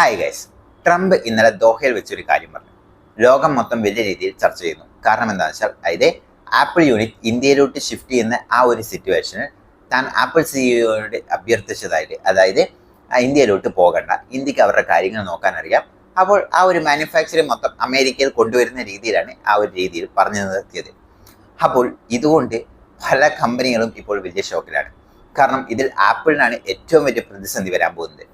Hi guys Trump ഇന്നലെ ദോഹയിൽ വെച്ചൊരു കാര്യം പറഞ്ഞു. ലോകം മൊത്തം വലിയ രീതിയിൽ ചർച്ച ചെയ്യുന്നു. കാരണം എന്താണെന്ന് വെച്ചാൽ അതായത് ആപ്പിൾ യൂണിറ്റ് ഇന്ത്യയിലോട്ട് ഷിഫ്റ്റ് ചെയ്യുന്ന ആ ഒരു സിറ്റുവേഷനിൽ താൻ ആപ്പിൾ സിഇഒയോട് അഭ്യർത്ഥിച്ചതായിട്ട് അതായത് ഇന്ത്യയിലോട്ട് പോകണ്ട. ഇന്ത്യയ്ക്ക് അവരുടെ കാര്യങ്ങൾ നോക്കാൻ അറിയാം. അപ്പോൾ ആ ഒരു മാനുഫാക്ചറിങ് മൊത്തം അമേരിക്കയിൽ കൊണ്ടുവരുന്ന രീതിയിലാണ് ആ ഒരു രീതിയിൽ പറഞ്ഞു നിർത്തിയത്. അപ്പോൾ ഇതുകൊണ്ട് പല കമ്പനികളും ഇപ്പോൾ വലിയ ഷോക്കിലാണ് കാരണം ഇതിൽ ആപ്പിളിനാണ് ഏറ്റവും വലിയ പ്രതിസന്ധി വരാൻ പോകുന്നത്.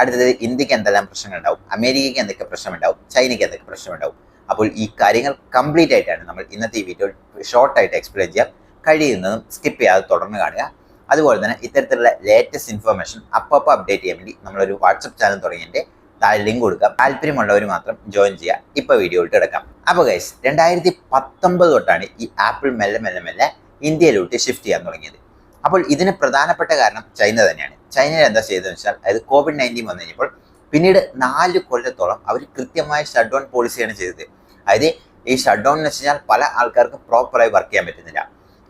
അടുത്തത് ഇന്ത്യയ്ക്ക് എന്തെല്ലാം പ്രശ്നങ്ങളുണ്ടാവും? അമേരിക്കയ്ക്ക് എന്തൊക്കെ പ്രശ്നമുണ്ടാവും? ചൈനയ്ക്ക് എന്തൊക്കെ പ്രശ്നമുണ്ടാവും? അപ്പോൾ ഈ കാര്യങ്ങൾ കംപ്ലീറ്റ് ആയിട്ടാണ് നമ്മൾ ഇന്നത്തെ ഈ വീഡിയോ ഷോർട്ടായിട്ട് എക്സ്പ്ലെയിൻ ചെയ്യാം കഴിയുന്നതും സ്കിപ്പ് ചെയ്യാതെ തുടർന്ന് കാണുക. അതുപോലെ തന്നെ ഇത്തരത്തിലുള്ള ലേറ്റസ്റ്റ് ഇൻഫർമേഷൻ അപ്പോൾ അപ്ഡേറ്റ് ചെയ്യാൻ വേണ്ടി നമ്മളൊരു വാട്സപ്പ് ചാനൽ തുടങ്ങിയതിന്റെ താഴെ ലിങ്ക് കൊടുക്കുക താല്പര്യമുള്ളവർ മാത്രം ജോയിൻ ചെയ്യുക. ഇപ്പോൾ വീഡിയോ ഇട്ട് എടുക്കാം അപ്പോൾ ഗൈസ് രണ്ടായിരത്തി പത്തൊമ്പത് തൊട്ടാണ് ഈ ആപ്പിൾ മെല്ലെ മെല്ലെ മെല്ലെ ഇന്ത്യയിലോട്ട് ഷിഫ്റ്റ് ചെയ്യാൻ തുടങ്ങിയത്. അപ്പോൾ ഇതിന് പ്രധാനപ്പെട്ട കാരണം ചൈന തന്നെയാണ്. ചൈനയിൽ എന്താ ചെയ്തതെന്ന് വെച്ചാൽ അതായത് കോവിഡ് നയന്റീൻ വന്നു കഴിഞ്ഞപ്പോൾ പിന്നീട് നാല് കൊല്ലത്തോളം അവർ കൃത്യമായ ഷട്ട് ഡൗൺ പോളിസിയാണ് ചെയ്തത്. അതായത് ഈ ഷട്ട് ഡൗൺ എന്ന് വെച്ച് കഴിഞ്ഞാൽ പല ആൾക്കാർക്കും പ്രോപ്പറായി വർക്ക് ചെയ്യാൻ പറ്റുന്നില്ല.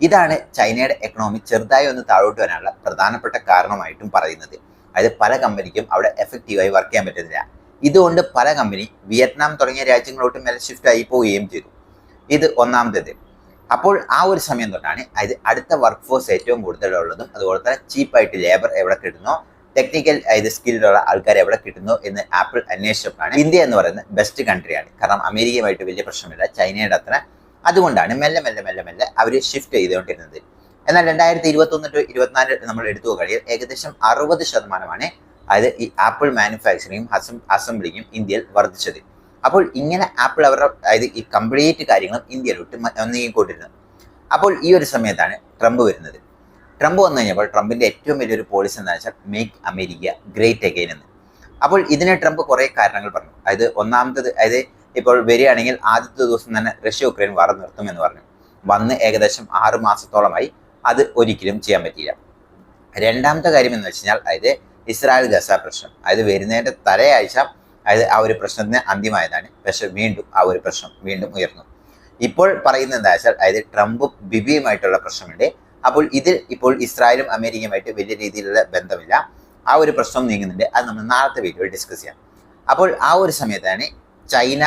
ഇതാണ് ചൈനയുടെ എക്കണോമി ചെറുതായി ഒന്ന് താഴോട്ട് വരാനുള്ള പ്രധാനപ്പെട്ട കാരണമായിട്ടും പറയുന്നത്. അതായത് പല കമ്പനിക്കും അവിടെ എഫക്റ്റീവായി വർക്ക് ചെയ്യാൻ പറ്റുന്നില്ല. ഇതുകൊണ്ട് പല കമ്പനി വിയറ്റ്നാം തുടങ്ങിയ രാജ്യങ്ങളോട്ട് മേലെ ഷിഫ്റ്റ് ആയി പോവുകയും ചെയ്തു. ഇത് ഒന്നാമത്തേത്. അപ്പോൾ ആ ഒരു സമയം തൊട്ടാണ് അതായത് അടുത്ത വർക്ക് ഫോഴ്സ് ഏറ്റവും കൂടുതലുള്ളതും അതുപോലെ തന്നെ ചീപ്പായിട്ട് ലേബർ എവിടെ കിട്ടുന്നോ ടെക്നിക്കൽ അതായത് സ്കില്ലുള്ള ആൾക്കാർ എവിടെ കിട്ടുന്നു എന്ന് ആപ്പിൾ അന്വേഷിച്ചപ്പോഴാണ് ഇന്ത്യ എന്ന് പറയുന്നത് ബെസ്റ്റ് കൺട്രിയാണ് കാരണം അമേരിക്കയുമായിട്ട് വലിയ പ്രശ്നമില്ല ചൈനയുടെ അത്ര. അതുകൊണ്ടാണ് മെല്ലെ മെല്ലെ മെല്ലെ മെല്ലെ അവർ ഷിഫ്റ്റ് ചെയ്തുകൊണ്ടിരുന്നത്. എന്നാൽ രണ്ടായിരത്തി ഇരുപത്തൊന്ന് ടു ഇരുപത്തിനാല് നമ്മൾ എടുത്തു നോക്കുകയാണെങ്കിൽ ഏകദേശം അറുപത് ശതമാനമാണ് അതായത് ഈ ആപ്പിൾ മാനുഫാക്ചറിങ്ങും അസം അസംബ്ലിങ്ങും ഇന്ത്യയിൽ വർദ്ധിച്ചത്. അപ്പോൾ ഇങ്ങനെ ആപ്പിൾ അവരുടെ അതായത് ഈ കംപ്ലീറ്റ് കാര്യങ്ങളും ഇന്ത്യയിലോട്ട് നീങ്ങിക്കൊണ്ടിരുന്നു. അപ്പോൾ ഈ ഒരു സമയത്താണ് ട്രംപ് വരുന്നത്. ട്രംപ് വന്നു കഴിഞ്ഞപ്പോൾ ട്രംപിന്റെ ഏറ്റവും വലിയൊരു പോളിസി എന്താണെന്ന് വെച്ചാൽ മേക്ക് അമേരിക്ക ഗ്രേറ്റ് അഗൈൻ എന്ന്. അപ്പോൾ ഇതിനെ ട്രംപ് കുറേ കാരണങ്ങൾ പറഞ്ഞു. അതായത് ഒന്നാമത്തത് അതായത് ഇപ്പോൾ വരികയാണെങ്കിൽ ആദ്യത്തെ ദിവസം തന്നെ റഷ്യ ഉക്രൈൻ വാർ നിർത്തുമെന്ന് പറഞ്ഞു. വന്ന് ഏകദേശം ആറ് മാസത്തോളമായി അത് ഒരിക്കലും ചെയ്യാൻ പറ്റിയില്ല. രണ്ടാമത്തെ കാര്യം എന്ന് വെച്ച് കഴിഞ്ഞാൽ അതായത് ഇസ്രായേൽ ഗസ പ്രശ്നം. അതായത് വരുന്നതിന്റെ തലയാഴ്ച അതായത് ആ ഒരു പ്രശ്നത്തിന് അന്ത്യമായതാണ്. പക്ഷെ വീണ്ടും ആ ഒരു പ്രശ്നം വീണ്ടും ഉയർന്നു. ഇപ്പോൾ പറയുന്നത് എന്താ വെച്ചാൽ അതായത് ട്രംപും ബിബിയുമായിട്ടുള്ള പ്രശ്നമുണ്ട്. അപ്പോൾ ഇതിൽ ഇപ്പോൾ ഇസ്രായേലും അമേരിക്കയുമായിട്ട് വലിയ രീതിയിലുള്ള ബന്ധമില്ല. ആ ഒരു പ്രശ്നം നീങ്ങുന്നുണ്ട്. അത് നമ്മൾ നാളത്തെ വീഡിയോയിൽ ഡിസ്കസ് ചെയ്യാം. അപ്പോൾ ആ ഒരു സമയത്താണ് ചൈന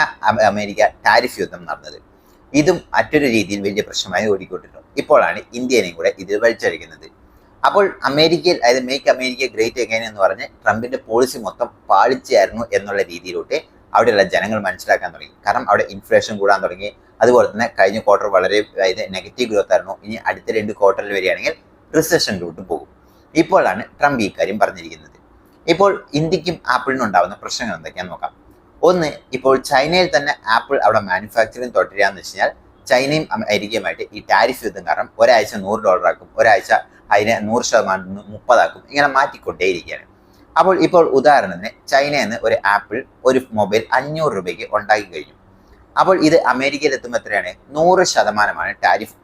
അമേരിക്ക ടാരിഫ് യുദ്ധം നടന്നത്. ഇതും മറ്റൊരു രീതിയിൽ വലിയ പ്രശ്നമായി ഓടിക്കൊണ്ടിരുന്നു. ഇപ്പോഴാണ് ഇന്ത്യനെയും കൂടെ ഇതിൽ വലിച്ചഴിക്കുന്നത്. അപ്പോൾ അമേരിക്കയിൽ അതായത് മേക്ക് അമേരിക്ക ഗ്രേറ്റ് അഗൈൻ എന്ന് പറഞ്ഞ് ട്രംപിന്റെ പോളിസി മൊത്തം പാളിച്ചായിരുന്നു എന്നുള്ള രീതിയിലോട്ട് അവിടെയുള്ള ജനങ്ങൾ മനസ്സിലാക്കാൻ തുടങ്ങി. കാരണം അവിടെ ഇൻഫ്ലേഷൻ കൂടാൻ തുടങ്ങി. അതുപോലെ തന്നെ കഴിഞ്ഞ ക്വാർട്ടർ വളരെ അതായത് നെഗറ്റീവ് ഗ്രോത്ത് ആയിരുന്നു. ഇനി അടുത്ത രണ്ട് ക്വാർട്ടറിൽ വരികയാണെങ്കിൽ റിസഷനിലോട്ട് പോകും. ഇപ്പോഴാണ് ട്രംപ് ഈ കാര്യം പറഞ്ഞിരിക്കുന്നത്. ഇപ്പോൾ ഇന്ത്യക്കും ആപ്പിളിനും ഉണ്ടാകുന്ന പ്രശ്നങ്ങൾ എന്തൊക്കെയാണെന്ന് നോക്കാം. ഒന്ന് ഇപ്പോൾ ചൈനയിൽ തന്നെ ആപ്പിൾ അവിടെ മാനുഫാക്ചറിങ് തുടരുകയെന്ന് വെച്ച് കഴിഞ്ഞാൽ ചൈനയും അമേരിക്കയുമായിട്ട് ഈ ടാരിഫ് യുദ്ധം കാരണം ഒരാഴ്ച നൂറ് ഡോളർ ആക്കും. ഒരാഴ്ച അതിനെ നൂറ് ശതമാനം മുപ്പതാക്കും. ഇങ്ങനെ മാറ്റിക്കൊണ്ടേയിരിക്കുകയാണ്. അപ്പോൾ ഇപ്പോൾ ഉദാഹരണത്തിന് ചൈനയിൽ നിന്ന് ഒരു ആപ്പിൾ ഒരു മൊബൈൽ അഞ്ഞൂറ് രൂപയ്ക്ക് ഉണ്ടാക്കി കഴിഞ്ഞു. അപ്പോൾ ഇത് അമേരിക്കയിൽ എത്തുമ്പോൾ എത്രയാണ്? നൂറ് ശതമാനമാണ് ടാരിഫ്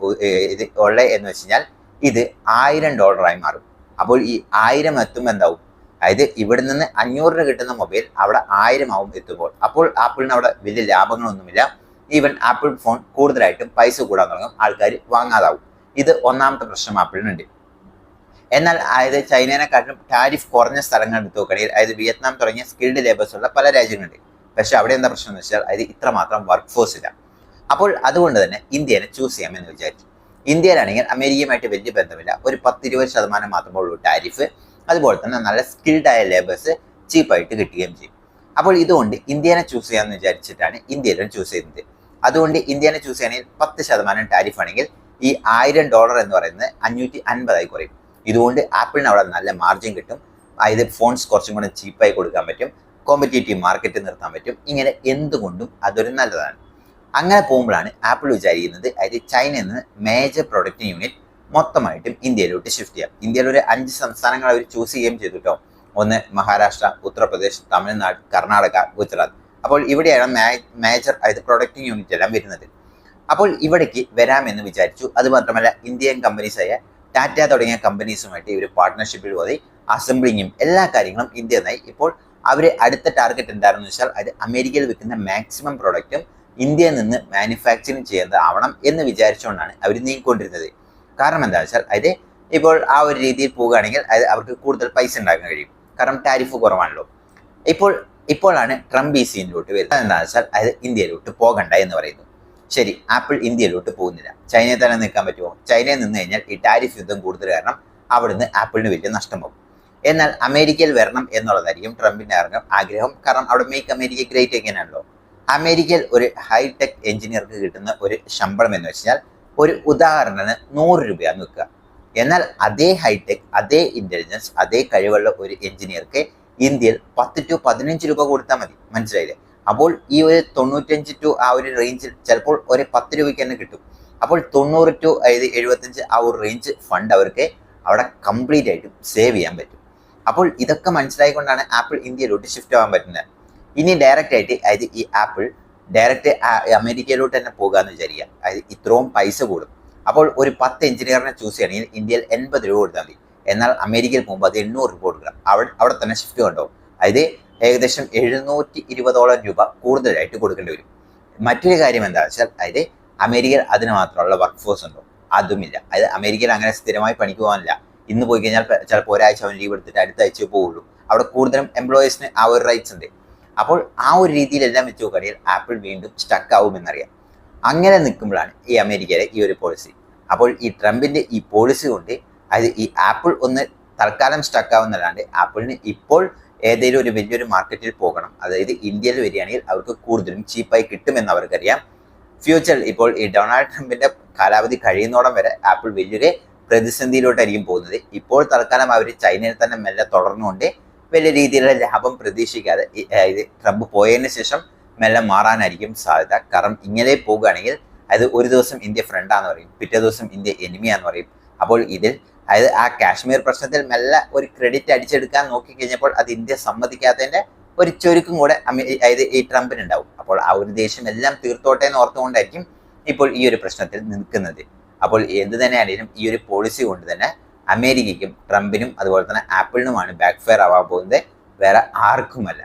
ഇത് ഉള്ളത് എന്ന് വെച്ച് കഴിഞ്ഞാൽ ഇത് ആയിരം ഡോളറായി മാറും. അപ്പോൾ ഈ ആയിരം എത്തുമ്പോൾ എന്താവും? അതായത് ഇവിടെ നിന്ന് അഞ്ഞൂറിന് കിട്ടുന്ന മൊബൈൽ അവിടെ ആയിരം ആവും എത്തുമ്പോൾ. അപ്പോൾ ആപ്പിളിന് അവിടെ വലിയ ലാഭങ്ങളൊന്നുമില്ല. ഈവൻ ആപ്പിൾ ഫോൺ കൂടുതലായിട്ടും പൈസ കൂടാൻ തുടങ്ങും. ആൾക്കാർ വാങ്ങാതാവും. ഇത് ഒന്നാമത്തെ പ്രശ്നം ആപ്പിളിനുണ്ട്. എന്നാൽ അതായത് ചൈനേനെക്കാട്ടിലും ടാരിഫ് കുറഞ്ഞ സ്ഥലങ്ങൾ എടുത്ത് നോക്കുകയാണെങ്കിൽ അതായത് വിയറ്റ്നാം തുടങ്ങിയ സ്കിൽഡ് ലേബേഴ്സ് ഉള്ള പല രാജ്യങ്ങളുണ്ട്. പക്ഷേ അവിടെ എന്താ പ്രശ്നം എന്ന് വെച്ചാൽ അതായത് ഇത്രമാത്രം വർക്ക് ഫോഴ്സ് ഇല്ല. അപ്പോൾ അതുകൊണ്ട് തന്നെ ഇന്ത്യനെ ചൂസ് ചെയ്യാമെന്ന് വിചാരിച്ചു. ഇന്ത്യയിലാണെങ്കിൽ അമേരിക്കയുമായിട്ട് വലിയ ബന്ധമില്ല. ഒരു പത്തിരുപത് ശതമാനം മാത്രമേ ഉള്ളൂ ടാരിഫ്. അതുപോലെ തന്നെ നല്ല സ്കിൽഡ് ആയ ലേബേഴ്സ് ചീപ്പായിട്ട് കിട്ടുകയും ചെയ്യും. അപ്പോൾ ഇതുകൊണ്ട് ഇന്ത്യനെ ചൂസ് ചെയ്യാമെന്ന് വിചാരിച്ചിട്ടാണ് ഇന്ത്യയിലും ചൂസ് ചെയ്യുന്നത്. അതുകൊണ്ട് ഇന്ത്യനെ ചൂസ് ചെയ്യണമെങ്കിൽ പത്ത് ശതമാനം ടാരിഫ് ആണെങ്കിൽ ഈ ആയിരം ഡോളർ എന്ന് പറയുന്നത് അഞ്ഞൂറ്റി അൻപതായി കുറയും. ഇതുകൊണ്ട് ആപ്പിളിന് അവിടെ നല്ല മാർജിൻ കിട്ടും. അതായത് ഫോൺസ് കുറച്ചും കൂടെ ചീപ്പായി കൊടുക്കാൻ പറ്റും. കോമ്പറ്റേറ്റീവ് മാർക്കറ്റ് നിർത്താൻ പറ്റും. ഇങ്ങനെ എന്തുകൊണ്ടും അതൊരു നല്ലതാണ്. അങ്ങനെ പോകുമ്പോഴാണ് ആപ്പിൾ വിചാരിക്കുന്നത് അതായത് ചൈനയിൽ നിന്ന് മേജർ പ്രൊഡക്റ്റ് യൂണിറ്റ് മൊത്തമായിട്ടും ഇന്ത്യയിലോട്ട് ഷിഫ്റ്റ് ചെയ്യാം. ഇന്ത്യയിൽ ഒരു അഞ്ച് സംസ്ഥാനങ്ങൾ അവർ ചൂസ് ചെയ്യുകയും ചെയ്തു കേട്ടോ ഒന്ന് മഹാരാഷ്ട്ര ഉത്തർപ്രദേശ് തമിഴ്നാട് കർണാടക ഗുജറാത്ത്. അപ്പോൾ ഇവിടെയാണ് മേജർ അതായത് പ്രൊഡക്റ്റിംഗ് യൂണിറ്റ് എല്ലാം വരുന്നത്. അപ്പോൾ ഇവിടേക്ക് വരാമെന്ന് വിചാരിച്ചു. അതുമാത്രമല്ല ഇന്ത്യൻ കമ്പനീസായ ടാറ്റ തുടങ്ങിയ കമ്പനീസുമായിട്ട് ഇവർ പാർട്ട്ണർഷിപ്പിൽ പോയി അസംബ്ലിങ്ങും എല്ലാ കാര്യങ്ങളും ഇന്ത്യ നന്നായി. ഇപ്പോൾ അവർ അടുത്ത ടാർഗറ്റ് എന്താണെന്ന് വെച്ചാൽ അത് അമേരിക്കയിൽ വിൽക്കുന്ന മാക്സിമം പ്രൊഡക്റ്റും ഇന്ത്യയിൽ നിന്ന് മാനുഫാക്ചറിങ് ചെയ്യേണ്ടതാവണം എന്ന് വിചാരിച്ചുകൊണ്ടാണ് അവർ നീങ്ങിക്കൊണ്ടിരുന്നത്. കാരണം എന്താ വെച്ചാൽ അത് ഇപ്പോൾ ആ ഒരു രീതിയിൽ പോവുകയാണെങ്കിൽ അത് അവർക്ക് കൂടുതൽ പൈസ ഉണ്ടാക്കാൻ കഴിയും. കാരണം ടാരിഫ് കുറവാണല്ലോ. ഇപ്പോൾ ഇപ്പോഴാണ് ട്രംപ് ഈ സീനിലോട്ട് വരുന്നത്. എന്താണെന്ന് വെച്ചാൽ അത് ഇന്ത്യയിലോട്ട് പോകണ്ട എന്ന് പറയുന്നു. ശരി ആപ്പിൾ ഇന്ത്യയിലോട്ട് പോകുന്നില്ല. ചൈനയിൽ തന്നെ നിൽക്കാൻ പറ്റുമോ? ചൈനയിൽ നിന്ന് കഴിഞ്ഞാൽ ഈ ടാരിഫ് യുദ്ധം കൂടുതൽ കാരണം അവിടുന്ന് ആപ്പിളിന് വലിയ നഷ്ടമാകും എന്നാൽ അമേരിക്കയിൽ വരണം എന്നുള്ളതായിരിക്കും ട്രംപിന്റെ ആഗ്രഹം ആഗ്രഹം. കാരണം അവിടെ മേക്ക് അമേരിക്ക ഗ്രേറ്റ് എങ്ങനെയാണല്ലോ? അമേരിക്കയിൽ ഒരു ഹൈടെക് എഞ്ചിനീയർക്ക് കിട്ടുന്ന ഒരു ശമ്പളം എന്ന് വെച്ചാൽ ഒരു ഉദാഹരണത്തിന് നൂറ് രൂപയാണ് വെക്കുക എന്നാൽ അതേ ഹൈടെക് അതേ ഇന്റലിജൻസ് അതേ കഴിവുള്ള ഒരു എഞ്ചിനീയർക്ക് ഇന്ത്യയിൽ പത്ത് ടു പതിനഞ്ച് രൂപ കൊടുത്താൽ മതി. മനസ്സിലായില്ലേ? അപ്പോൾ ഈ ഒരു തൊണ്ണൂറ്റഞ്ച് ടു ആ ഒരു റേഞ്ചിൽ ചിലപ്പോൾ ഒരു പത്ത് രൂപയ്ക്ക് തന്നെ കിട്ടും. അപ്പോൾ തൊണ്ണൂറ് ടു അതായത് എഴുപത്തഞ്ച് ആ ഒരു റേഞ്ച് ഫണ്ട് അവർക്ക് അവിടെ കംപ്ലീറ്റ് ആയിട്ടും സേവ് ചെയ്യാൻ പറ്റും. അപ്പോൾ ഇതൊക്കെ മനസ്സിലായിക്കൊണ്ടാണ് ആപ്പിൾ ഇന്ത്യയിലോട്ട് ഷിഫ്റ്റ് ആവാൻ പറ്റുന്നത്. ഇനി ഡയറക്റ്റ് ആയിട്ട് അതായത് ഈ ആപ്പിൾ ഡയറക്റ്റ് അമേരിക്കയിലോട്ട് തന്നെ പോകാമെന്ന് വിചാരിക്കുക. അതായത് ഇത്രയും പൈസ കൂടും. അപ്പോൾ ഒരു പത്ത് എഞ്ചിനീയറിനെ ചൂസ് ചെയ്യണമെങ്കിൽ ഇന്ത്യയിൽ എൺപത് രൂപ കൊടുത്താൽ മതി. എന്നാൽ അമേരിക്കയിൽ പോകുമ്പോൾ അത് എണ്ണൂറ് രൂപ കൊടുക്കണം അവിടെ അവിടെ തന്നെ ഷിഫ്റ്റ് കൊണ്ടുപോകും. അതായത് ഏകദേശം എഴുന്നൂറ്റി ഇരുപതോളം രൂപ കൂടുതലായിട്ട് കൊടുക്കേണ്ടി വരും. മറ്റൊരു കാര്യം എന്താ വെച്ചാൽ അതായത് അമേരിക്കയിൽ അതിന് മാത്രമുള്ള വർക്ക് ഫോഴ്സ് ഉണ്ടോ? അതുമില്ല. അതായത് അമേരിക്കയിൽ അങ്ങനെ സ്ഥിരമായി പണിക്ക് പോകാനില്ല. ഇന്ന് പോയി കഴിഞ്ഞാൽ ചിലപ്പോൾ ഒരാഴ്ച അവൻ ലീവ് എടുത്തിട്ട് അടുത്ത ആഴ്ച പോവുള്ളൂ. അവിടെ കൂടുതലും എംപ്ലോയീസിന് ആ ഒരു റൈറ്റ്സ് ഉണ്ട്. അപ്പോൾ ആ ഒരു രീതിയിലെല്ലാം വെച്ച് നോക്കുകയാണെങ്കിൽ ആപ്പിൾ വീണ്ടും സ്റ്റക്ക് ആവുമെന്നറിയാം അങ്ങനെ നിൽക്കുമ്പോഴാണ് ഈ അമേരിക്കയിലെ ഈ ഒരു പോളിസി അപ്പോൾ ഈ ട്രംപിന്റെ ഈ പോളിസി കൊണ്ട് അതായത് ഈ ആപ്പിൾ ഒന്ന് തൽക്കാലം സ്റ്റക്ക് ആവുന്നതല്ലാണ്ട് ആപ്പിളിന് ഇപ്പോൾ ഏതെങ്കിലും ഒരു വലിയൊരു മാർക്കറ്റിൽ പോകണം. അതായത് ഇന്ത്യയിൽ വരികയാണെങ്കിൽ അവർക്ക് കൂടുതലും ചീപ്പായി കിട്ടുമെന്ന് അവർക്കറിയാം ഫ്യൂച്ചറിൽ ഇപ്പോൾ ഈ ഡൊണാൾഡ് ട്രംപിന്റെ കാലാവധി കഴിയുന്നോടം വരെ ആപ്പിൾ വലിയൊരു പ്രതിസന്ധിയിലോട്ടായിരിക്കും പോകുന്നത്. ഇപ്പോൾ തൽക്കാലം അവർ ചൈനയിൽ തന്നെ മെല്ലെ തുടർന്നുകൊണ്ട് വലിയ രീതിയിലുള്ള ലാഭം പ്രതീക്ഷിക്കാതെ ഇത് ട്രംപ് പോയതിനു ശേഷം മെല്ലെ മാറാനായിരിക്കും സാധ്യത. കാരണം ഇങ്ങനെ പോകുകയാണെങ്കിൽ അത് ഒരു ദിവസം ഇന്ത്യ ഫ്രണ്ടാന്ന് പറയും പിറ്റേ ദിവസം ഇന്ത്യ എനിമിയാന്ന് പറയും. അപ്പോൾ ഇതിൽ അതായത് ആ കാശ്മീർ പ്രശ്നത്തിൽ മെല്ലെ ഒരു ക്രെഡിറ്റ് അടിച്ചെടുക്കാൻ നോക്കിക്കഴിഞ്ഞപ്പോൾ അത് ഇന്ത്യ സമ്മതിക്കാത്തതിന്റെ ഒരു ചുരുക്കും കൂടെ അതായത് ഈ ട്രംപിനുണ്ടാവും. അപ്പോൾ ആ ഒരു ദേഷ്യം എല്ലാം തീർത്തോട്ടെ എന്ന് ഓർത്തുകൊണ്ടായിരിക്കും ഇപ്പോൾ ഈ ഒരു പ്രശ്നത്തിൽ നിൽക്കുന്നത്. അപ്പോൾ എന്ത് തന്നെയാണെങ്കിലും ഈ ഒരു പോളിസി കൊണ്ട് തന്നെ അമേരിക്കയ്ക്കും ട്രംപിനും അതുപോലെ തന്നെ ആപ്പിളിനുമാണ് ബാക്ക് ഫയർ ആവാൻ പോകുന്നത്. വേറെ ആർക്കുമല്ല.